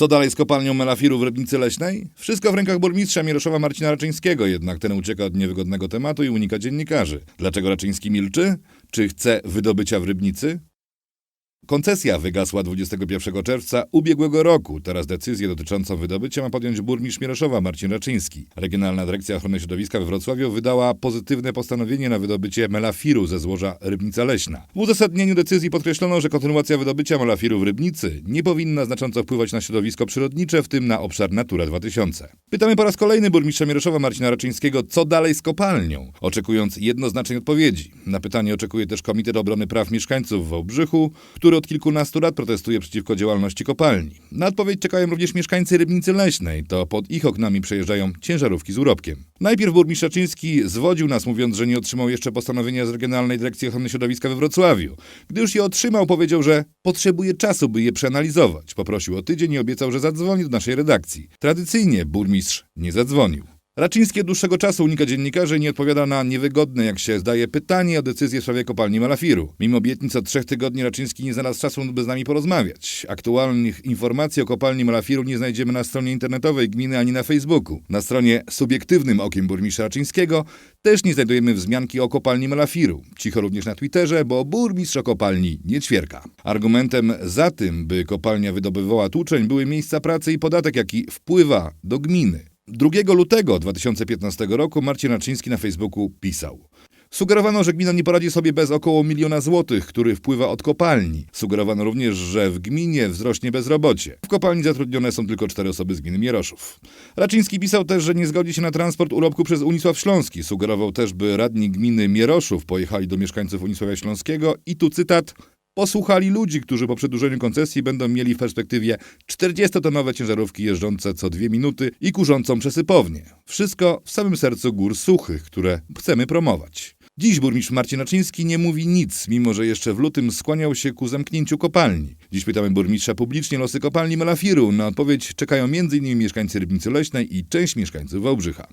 Co dalej z kopalnią Melafiru w Rybnicy Leśnej? Wszystko w rękach burmistrza Mirosława Marcina Raczyńskiego, jednak ten ucieka od niewygodnego tematu i unika dziennikarzy. Dlaczego Raczyński milczy? Czy chce wydobycia w Rybnicy? Koncesja wygasła 21 czerwca ubiegłego roku. Teraz decyzję dotyczącą wydobycia ma podjąć burmistrz Mieroszowa Marcin Raczyński. Regionalna Dyrekcja Ochrony Środowiska we Wrocławiu wydała pozytywne postanowienie na wydobycie melafiru ze złoża Rybnica Leśna. W uzasadnieniu decyzji podkreślono, że kontynuacja wydobycia melafiru w Rybnicy nie powinna znacząco wpływać na środowisko przyrodnicze, w tym na obszar Natura 2000. Pytamy po raz kolejny burmistrza Mieroszowa Marcina Raczyńskiego, co dalej z kopalnią, oczekując jednoznacznej odpowiedzi. Na pytanie oczekuje też Komitet Obrony Praw Mieszkańców w Wałbrzychu, który od kilkunastu lat protestuje przeciwko działalności kopalni. Na odpowiedź czekają również mieszkańcy Rybnicy Leśnej, to pod ich oknami przejeżdżają ciężarówki z urobkiem. Najpierw burmistrz Raczyński zwodził nas, mówiąc, że nie otrzymał jeszcze postanowienia z Regionalnej Dyrekcji Ochrony Środowiska we Wrocławiu. Gdy już je otrzymał, powiedział, że potrzebuje czasu, by je przeanalizować. Poprosił o tydzień i obiecał, że zadzwoni do naszej redakcji. Tradycyjnie burmistrz nie zadzwonił. Raczyński od dłuższego czasu unika dziennikarzy i nie odpowiada na niewygodne, jak się zdaje, pytanie o decyzję w sprawie kopalni Malafiru. Mimo obietnic od trzech tygodni Raczyński nie znalazł czasu, by z nami porozmawiać. Aktualnych informacji o kopalni Malafiru nie znajdziemy na stronie internetowej gminy ani na Facebooku. Na stronie subiektywnym okiem burmistrza Raczyńskiego też nie znajdujemy wzmianki o kopalni Malafiru. Cicho również na Twitterze, bo burmistrz o kopalni nie ćwierka. Argumentem za tym, by kopalnia wydobywała tłuczeń, były miejsca pracy i podatek, jaki wpływa do gminy. 2 lutego 2015 roku Marcin Raczyński na Facebooku pisał. Sugerowano, że gmina nie poradzi sobie bez około miliona złotych, który wpływa od kopalni. Sugerowano również, że w gminie wzrośnie bezrobocie. W kopalni zatrudnione są tylko cztery osoby z gminy Mieroszów. Raczyński pisał też, że nie zgodzi się na transport urobku przez Unisław Śląski. Sugerował też, by radni gminy Mieroszów pojechali do mieszkańców Unisławia Śląskiego i tu cytat posłuchali ludzi, którzy po przedłużeniu koncesji będą mieli w perspektywie 40-tonowe ciężarówki jeżdżące co dwie minuty i kurzącą przesypownię. Wszystko w samym sercu gór suchych, które chcemy promować. Dziś burmistrz Marcin Naczyński nie mówi nic, mimo że jeszcze w lutym skłaniał się ku zamknięciu kopalni. Dziś pytamy burmistrza publicznie losy kopalni Melafiru. Na odpowiedź czekają m.in. mieszkańcy Rybnicy Leśnej i część mieszkańców Wałbrzycha.